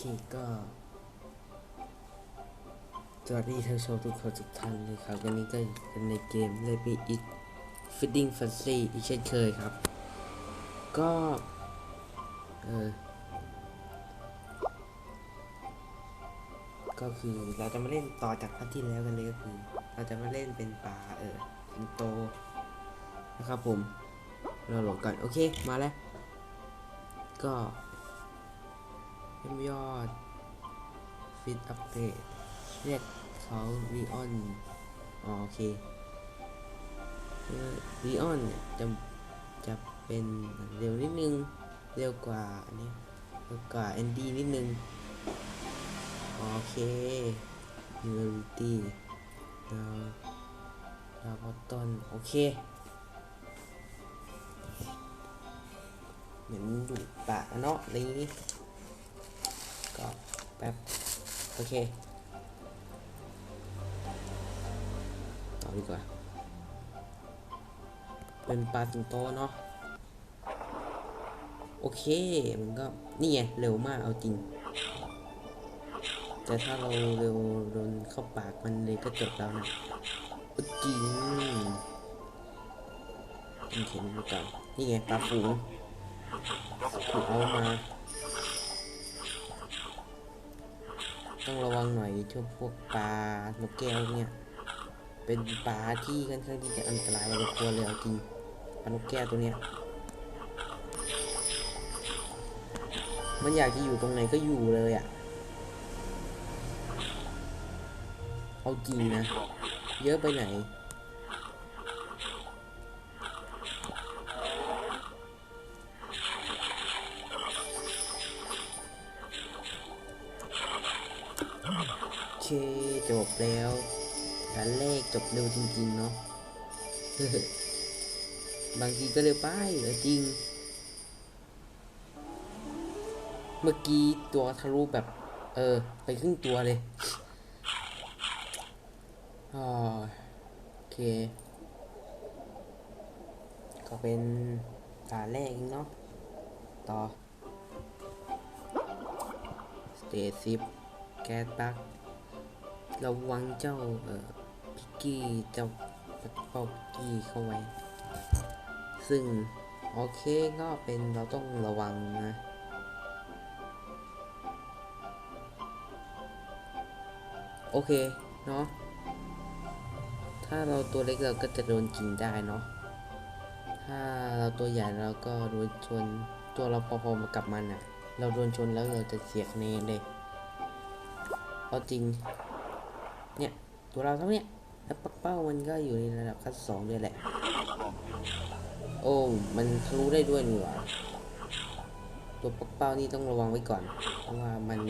เคก็ สวัสดีท่านชมทุกคนทุกท่านเลยครับ วันนี้ก็อยู่กันในเกมเลยปีอีก Feeding Fancy อีกเช่นเคยครับ ก็ เออ ก็คือเราจะมาเล่นต่อจากพาร์ทที่แล้วกันเลยก็คือ เราจะมาเล่นเป็นป่าเออสิงโต นะครับผม เราโหลดก่อนโอเค มาแล้ว ก็ เพิ่มยอด ฟิตอัปเดตเรียกเขาวีออนอ๋อโอเควีออนเนี่ยจะจะเป็นเร็วนิดนึง เร็วกว่าอันนี้เร็วกว่าแอนดี้นิดนึง โอเค Humility ดาวดาวบอตตอนโอเคเหมือนอยู่ป่าเนาะอะไรอย่างนี้ โอเคต่อดีกว่า เป็นปลาสิงโตเนาะ โอเค มันก็ นี่ไง เร็วมากเอาจริง แต่ถ้าเราเร็วโดนเข้าปากมันเลยก็จบแล้วนะจริงเข็นไปก่อนนี่ไงปลาฝูงถูกเอามา ต้องระวังหน่อยช่วงพวกปลานกแก้วเนี่ย เป็นปลาที่ค่อนข้างที่จะอันตรายเราควรเลยเอาจริงปลานกแก้วตัวเนี้ย มันอยากจะอยู่ตรงไหนก็อยู่เลยอะ่ะ เอาจริงนะ เยอะไปไหน จบแล้วด่านแรกจบเร็วจริง ๆ เนาะบางทีก็เร็วไปเออจริง เมื่อกี้ตัวทะลุแบบ เออ ไปครึ่งตัวเลยอ่าโอเค ก็เป็นด่านแรกเนาะต่อสเตซิปแกตัก ระวังเจ้าเอ่อพิกกี้เจ้าเป้าพิกกี้เข้าไว้ ซึ่งโอเคก็เป็นเราต้องระวังนะโอเค เนาะ ถ้าเราตัวเล็กเราก็จะโดนกินได้เนาะ ถ้าเราตัวใหญ่เราก็โดนชน ตัวเราพอๆมากับมันอะ่ะ เราโดนชนแล้วเราจะเสียคะแนนเลยเอาจริง เนี่ย ตัวเราเท่าเนี้ยแล้วปักเป้ามันก็อยู่ในระดับขั้นสองด้วยแหละ โอ้มันทะลุได้ด้วยนี่หว่าตัวปักเป้านี่ต้องระวังไว้ก่อน เพราะว่ามัน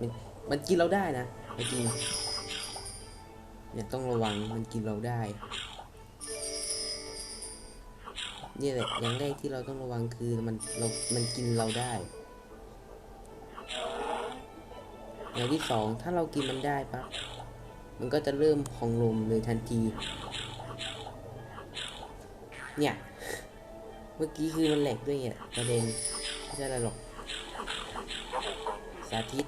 มันมันกินเราได้นะเอาจริงเนี่ยต้องระวังมันกินเราได้นี่แหละอย่างแรกที่เราต้องระวังคือมันเรา มันกินเราได้ อย่างที่สองถ้าเรากินมันได้ปั๊บ มันก็จะเริ่มพองลมเลยทันที เนี่ย เมื่อกี้คือมันแหลกด้วยเนี่ยประเด็นไม่ใช่อะไรหรอก สาธิต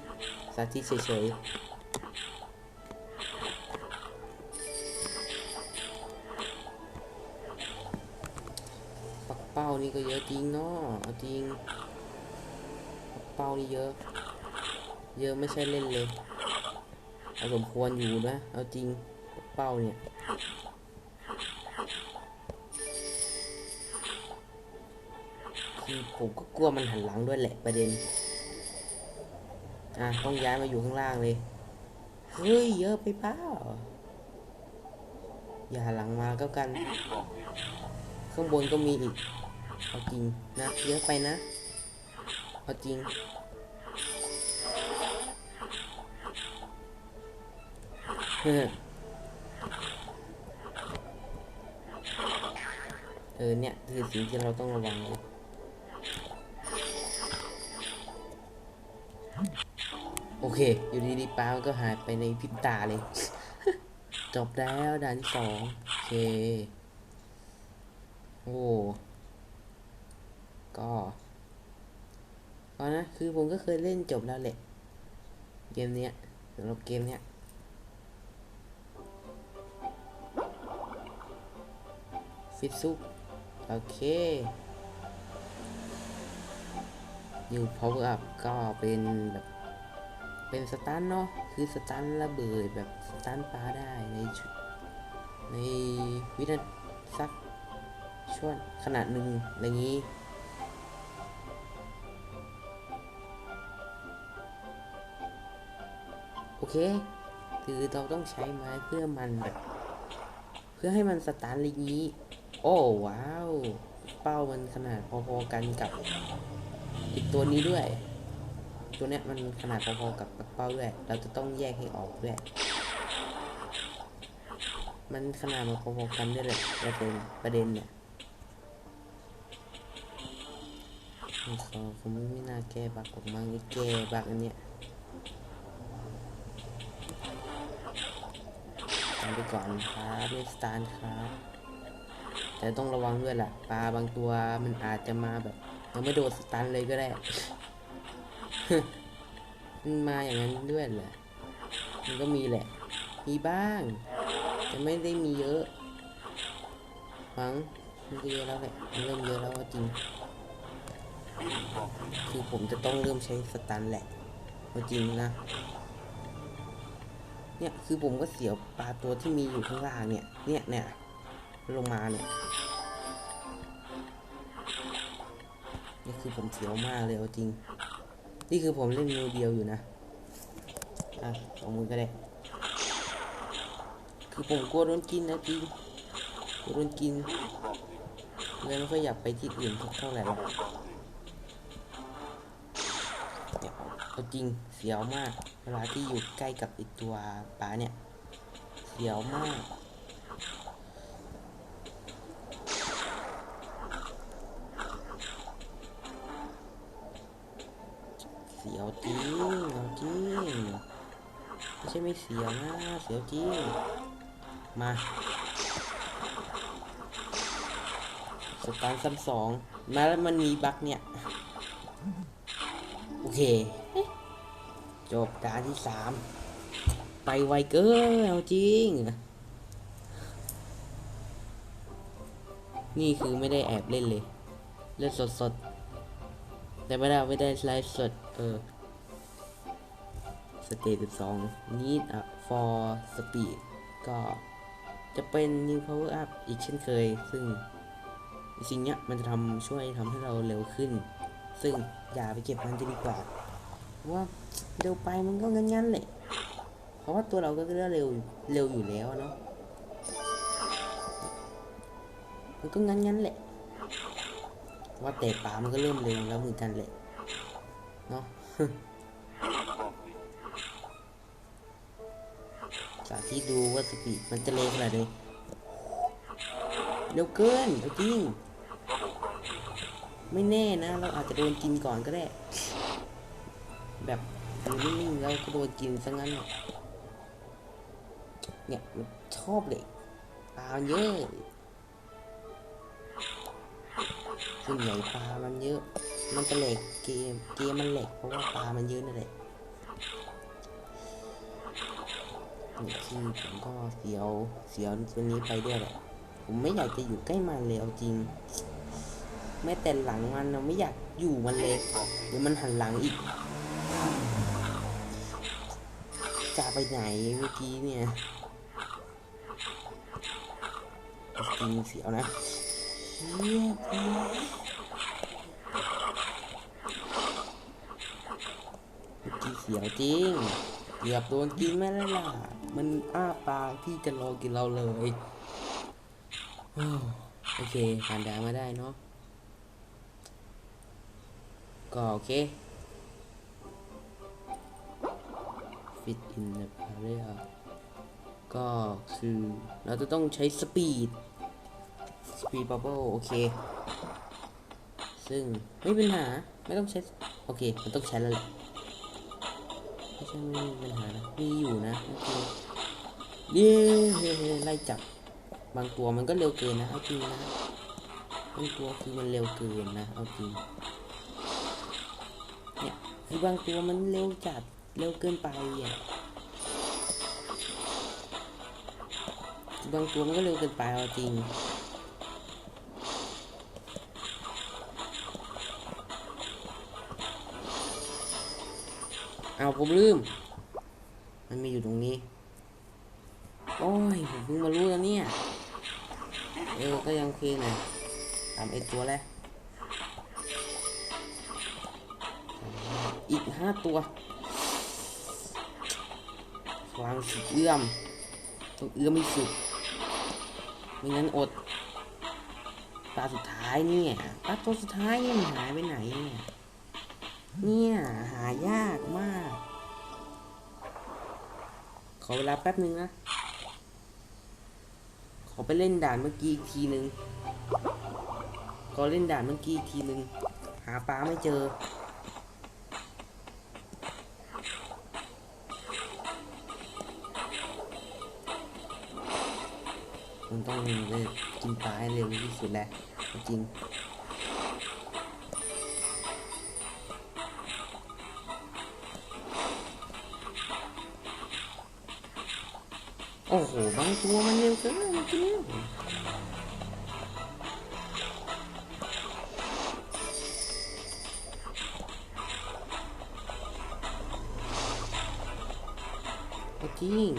สาธิตเฉยๆปักเป้านี่ก็เยอะจริงเนาะจริง ปักเป้านี่เยอะ เยอะไม่ใช่เล่นเลย สมควรอยู่นะ เอาจริงเป้าเนี่ยคือผมก็กลัวมันหันหลังด้วยแหละประเด็น อะต้องย้ายมาอยู่ข้างล่างเลย เฮ้ย เยอะไปเปล่าอย่าหันหลังมาก็กัน ข้างบนก็มีอีก เอาจริงนะ เยอะไปนะ เอาจริง เออเนี่ยคือสิ่งที่เราต้องระวังเลยโอเค อยู่ดีๆปลามันก็หายไปในพริบตาเลย จบแล้วด่านที่สองโอเค โอ้ก็ก็นะ คือผมก็เคยเล่นจบแล้วแหละ เกมเนี้ยสำหรับเกมเนี้ย ฟิตซุปโอเค New Power Up ก็เป็นแบบ เป็นสตันเนาะ คือสตันระเบิดแบบสตันปลาได้ในชุด ในวินาทีสักช่วงขนาดหนึ่งอะไรอย่างนี้โอเค คือเราต้องใช้ไม้เพื่อมันแบบ เพื่อให้มันสตาร์ทอะไรงนี้ โอ้ว้าว เป้ามันขนาดพอๆกันกับอีกตัวนี้ด้วย ตัวเนี้ยมันขนาดพอๆกับเป้าด้วย เราจะต้องแยกให้ออกด้วย มันขนาดมันพอๆกันด้วยเลยประเด็นประเด็นเนี่ยเขาเขาไม่น่าแก้บักออกมาไอ้แก้บักอันเนี้ยไปก่อนครับไม่สตาร์ครับ แต่ต้องระวังด้วยแหละปลาบางตัวมันอาจจะมาแบบยังไม่โดดสตันเลยก็ได้ มันมาอย่างนั้นด้วยแหละ มันก็มีแหละ มีบ้างแต่ไม่ได้มีเยอะฟังมันก็เยอะแล้วแหละมันเริ่มเยอะแล้วจริง คือผมจะต้องเริ่มใช้สตันแหละจริงนะ เนี่ยคือผมก็เสียวปลาตัวที่มีอยู่ข้างล่างเนี่ย เนี่ยเนี่ยลงมาเนี่ย นี่คือผมเสียวมากเลยจริง นี่คือผมเล่นมือเดียวอยู่นะ อะสองมือก็ได้ คือผมกลัวโดนกินนะจริงกลัวโดนกินเลยไม่ค่อยอยากไปที่อื่นเท่าไหร่หรอกเนี่ยเอาจริงเสียวมาก เวลาที่อยู่ใกล้กับไอีตัวปลาเนี่ย เสียวมาก สียวจริงเอาจริงไม่ใช่ไม่เสียวนะเสียวจริงมาสตาร์ซ้ำสองมาแล้วมันมีบั๊กเนี่ย โอเค จบด่านที่สามไปไวเกินเอาจริง นี่คือไม่ได้แอบเล่นเลย เล่นสดๆ แต่ไม่ได้ไม่ได้ไลฟ์สด เออสเตจสิบสอง need a for speed ก็จะเป็น new power up อีกเช่นเคย ซึ่งสิ่งเนี้ยมันจะทำช่วยทำให้เราเร็วขึ้น ซึ่งอย่าไปเก็บมันจะดีกว่า เพราะว่าเร็วไปมันก็งั้นๆแหละ เพราะว่าตัวเราก็เร็วเร็วเร็วอยู่แล้วเนาะ มันก็งั้นๆแหละ ว่าแต่ป่ามันก็เริ่มเร็วแล้วเหมือนกันแหละ เนาะจากที่ดูว่าสปีดมันจะเร็วขนาดไหนเร็วเกินเอาจริง ไม่แน่นะ เราอาจจะโดนกินก่อนก็ได้ แบบอยู่นิ่งๆแล้วก็โดนกินซะงั้น เนี่ยมันชอบเหล็กปลามเยอะ ส่วนใหญ่ปลามันเยอะ มันจะเหล็กเกม เกมมันเหล็กเพราะว่าปลามันเยอะนั่นแหละนี่คือผมก็เสียวเสียวตัวนี้ไปด้วยแหละ ผมไม่อยากจะอยู่ใกล้มันเลยเอาจริง แม้แต่หลังมันเราไม่อยากอยู่มันเลยเดี๋ยวมันหันหลังอีก จะไปไหนเมื่อกี้เนี่ยจริงเสียวนะ เฮียเมื่อกี้เสียวจริงเกือบโดนกินไม่ได้ล่ะ มันอ้าปากที่จะรอกินเราเลยโอเคผ่านด่านมาได้เนาะ ก็โอเค fit in the area ก็คือเราจะต้องใช้สปีด สปีดบับเบิลโอเค ซึ่งไม่เป็นปัญหาไม่ต้องใช้ โอเค มันต้องใช้แล้วแหละไม่ใช่ไม่มีปัญหานะมีอยู่นะโอเคเย้ไล่จับบางตัวมันก็เร็วเกินนะเอาจริงนะบางตัวคือมันเร็วเกินนะเอาจริงเนี่ยคือบางตัวมันเร็วจัดเร็วเกินไปอะบางตัวมันก็เร็วเกินไปเอาจริง เอาผมลืม มันมีอยู่ตรงนี้ โอ้ย ผมเพิ่งมารู้แล้วเนี่ย เออ ก็ยังโอเคหน่อยสามเอตัวแล้ว อีกห้าตัววางสุดเอื้อม ต้องเอื้อมไม่สุด ไม่งั้นอดปลาสุดท้ายเนี่ยปลาตัวสุดท้ายเนี่ยมันหายไปไหนเนี่ย เนี่ยหายากมาก ขอเวลาแป๊บนึงนะ ขอไปเล่นด่านเมื่อกี้อีกทีนึงขอเล่นด่านเมื่อกี้อีกทีนึง หาปลาไม่เจอ มันต้องเลยกินปลาให้เร็วที่สุดแหละจริง บางตัวมันเร็วเกินจริงจริง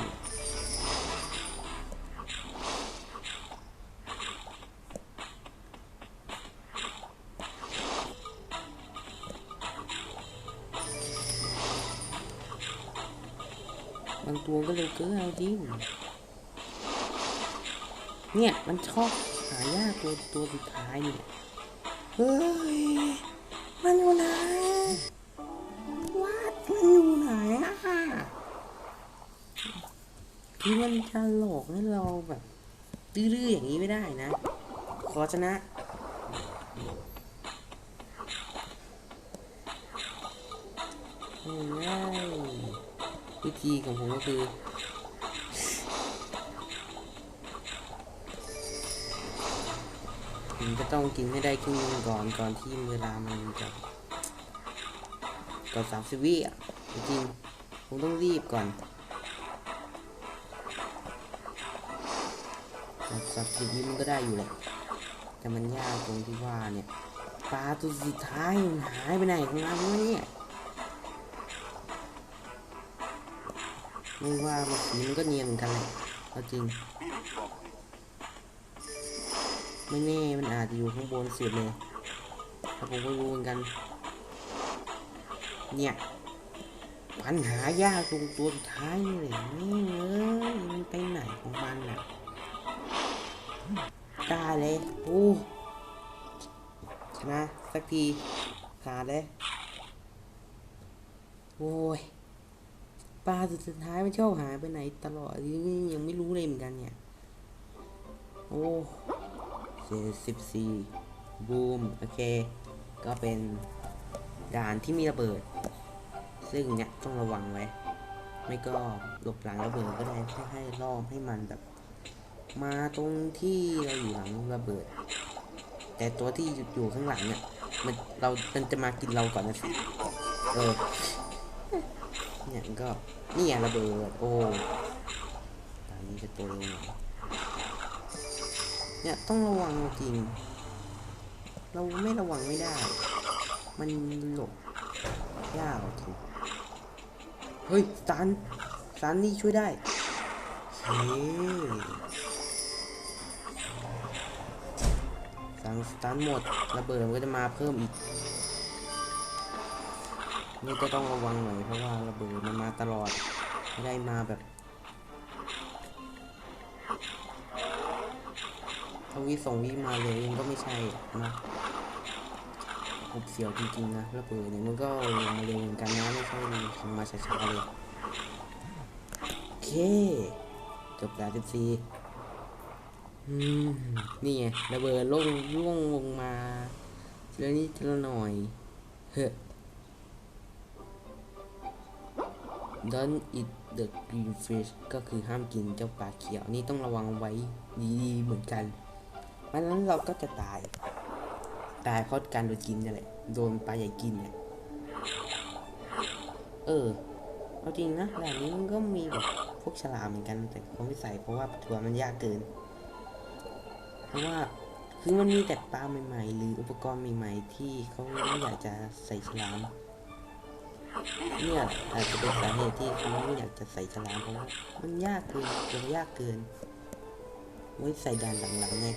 บางตัวก็ เนี่ย มันชอบหายากตัวตัวสุดท้ายเนี่ย เฮ้ย มันอยู่ไหนวัดมันอยู่ไหนอะคือมันจะหลอกให้เราแบบดื้อๆอย่างนี้ไม่ได้นะ ขอชนะง่ายวิธีของผมก็คือ มจะต้องกินให้ได้ครึ่งนึงก่อนก่อนที่เวลามันจะก่อนสามสิบวิอะจริงผมต้องรีบก่อนสามสิบวิมันก็ได้อยู่แหละแต่มันยากตรงที่ว่าเนี่ยปลาตัวสุดท้ายมันหายไปไหนของมันวะเนี่ยไม่ว่ามันสีมันก็เนียนเหมือนกันแหละเอาจริง ไม่แน่มันอาจจะอยู่ข้างบนสุดเลยถ้าผมไม่รู้เหมือนกัน เนี่ยปัญหายากตรงตัวสุดท้ายนี่เลยนี่เอ้ยมันไปไหนของมันน่ะได้เลยโอ้ชนะสักทีขาดเลยโอ้ยปลาสุดท้ายมันชอบหายไปไหนตลอดยังไม่รู้เลยเหมือนกันเนี่ย โอ้ เจ็ดสิบสี่บูมโอเค ก็เป็นด่านที่มีระเบิด ซึ่งเนี่ยต้องระวังไว้ ไม่ก็หลบหลังระเบิดก็ได้ให้ให้ล่อให้มันแบบ มาตรงที่เราอยู่หลังระเบิด แต่ตัวที่อยู่ข้างหลังเนี่ยมันเรา มันจะมากินเราก่อนนะสิเออ เนี่ยก็ นี่ไงระเบิด โอ้ตอนนี้จะตัวเองหน่อย เนี่ยต้องระวังจริง เราไม่ระวังไม่ได้ มันหลบยากจริงเฮ้ยสตันสตันนี่ช่วยได้เฮ้สังสตันหมดระเบิดมันก็จะมาเพิ่มอีกนี่ก็ต้องระวังหน่อยเพราะว่าระเบิดมันมาตลอดไม่ได้มาแบบ ถ้าวิส่งวิมาเลยมันก็ไม่ใช่นะผมเสียวจริงๆนะระเบิดเนี่ยมันก็มาเร็วเหมือนกันนะไม่ใช่ทำมาช้าๆเลยโอเคจบแล้วสิบสี่อืมนี่ไงระเบิดล่งล่วงลงมาทีละนิดทีละหน่อยเฮ้ Don't eat the green fish ก็คือห้ามกินเจ้าปลาเขียวนี่ต้องระวังไว้ดีๆเหมือนกัน ไม่นั้นเราก็จะตาย ตายเพราะการโดนกินนี่แหละ โดนปลาใหญ่กินเนี่ย เออ เอาจริงนะแหล่งนี้มันก็มีแบบพวกฉลามเหมือนกัน แต่เขาไม่ใส่เพราะว่าตัวมันยากเกิน เพราะว่าคือมันมีแต่ปลาใหม่ๆ หรืออุปกรณ์ใหม่ๆ ที่เขาไม่อยากจะใส่ฉลามเนี่ยอาจจะเป็นสาเหตุที่เขาไม่อยากจะใส่ฉลามเพราะว่ามันยากเกินตัวยากเกินไว้ใส่ด่านหลังๆไง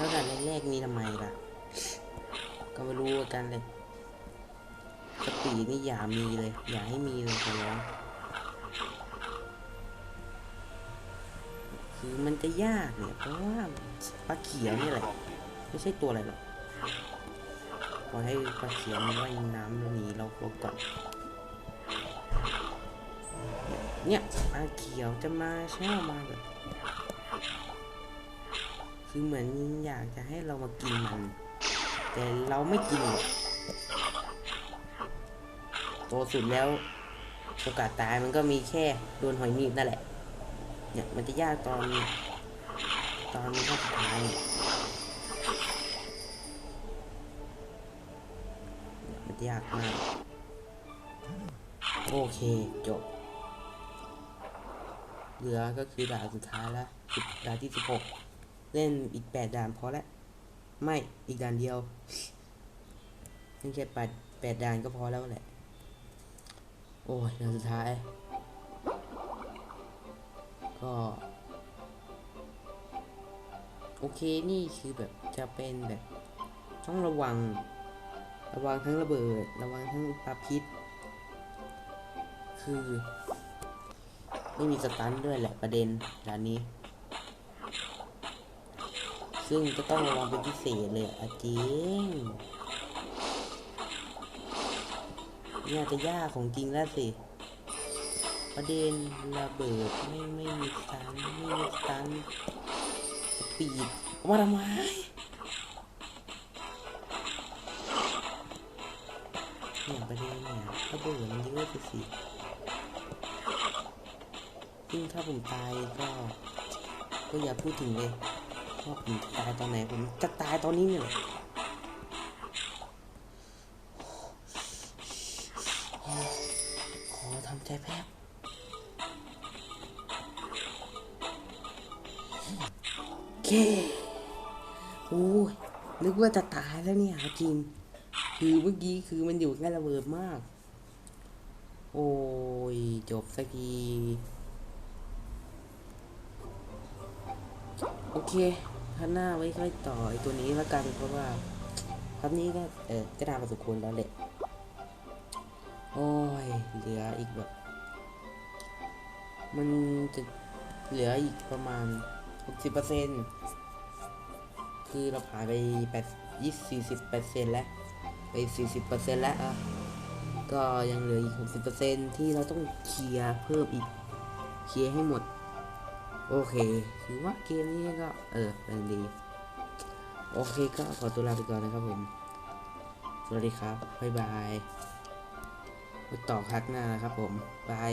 แล้วด่านแรกๆนี่ทำไมล่ะ ก็ไม่รู้กันเลยสปีนี่อย่ามีเลย อย่าให้มีเลยขอร้องคือมันจะยากเนี่ย เพราะว่าปลาเขียวนี่แหละ ไม่ใช่ตัวอะไรหรอกปล่อให้ปลาเขียวมันว่ายน้ำหนีเราเราก่อน เนี่ยปลาเขียวจะมาชอบมาแบบ คือเหมือนอยากจะให้เรามากินมัน แต่เราไม่กินโตสุดแล้วโอกาสตายมันก็มีแค่โดนหอยหนีบนั่นแหละ เนี่ยมันจะยากตอน ตอนข้อสุดท้ายเนี่ยมันยากมาก โอเคจบ เหลือก็คือด่านสุดท้ายแล้วด่านที่สิบหก เล่นอีกแปดด่านพอแล้วไม่อีกด่านเดียวเล่นแค่แปดแปดด่านก็พอแล้วแหละ โอ้ยด่านสุดท้าย ก็ โอเคนี่คือแบบจะเป็นแบบต้องระวัง ระวังทั้งระเบิด ระวังทั้งปลาพิษ คือ ไม่มีสตันด้วยแหละประเด็นร้านนี้ ซึ่งก็ต้องระวังเป็นพิเศษเลยอจริงนี่าจะยากของจริงแล้วสิ ประเด็นระเบิดไม่ไม่มีสันไม่มีสันสปีดมาทำไมเนี่ยประเด็นเนี่ยระเบิดมันเยอะไปสิซึ่งถ้าผมตายก็ ก็อย่าพูดถึงเลย ว่าผมตายตอนไหนผมจะตายตอนนี้เนี่ยขอทำใจแป๊บโอเคโอ้ยนึกว่าจะตายแล้วเนี่ยจริงคือเมื่อกี้คือมันอยู่แค่ระเบิดมาก โอ้ย จบสักทีโอเค พันหน้าไว้ค่อยต่อไอตัวนี้แล้วกันเพราะว่าพันนี้ก็เออก็นานพอสมควรแล้วแหละโอ้ยเหลืออีกแบบ มันจะเหลืออีกประมาณ 60%คือเราผ่านไป8 20 40%แล้วไป 40%แล้วอะก็ยังเหลืออีก 60%ที่เราต้องเคลียร์เพิ่มอีก เคลียร์ให้หมด โอเค คือว่าเกมนี้ก็ เออเป็นดี โอเคก็ขอตัวลาไปก่อนนะครับผม สวัสดีครับ บ๊ายบายต่อพักหน้านะครับผม บาย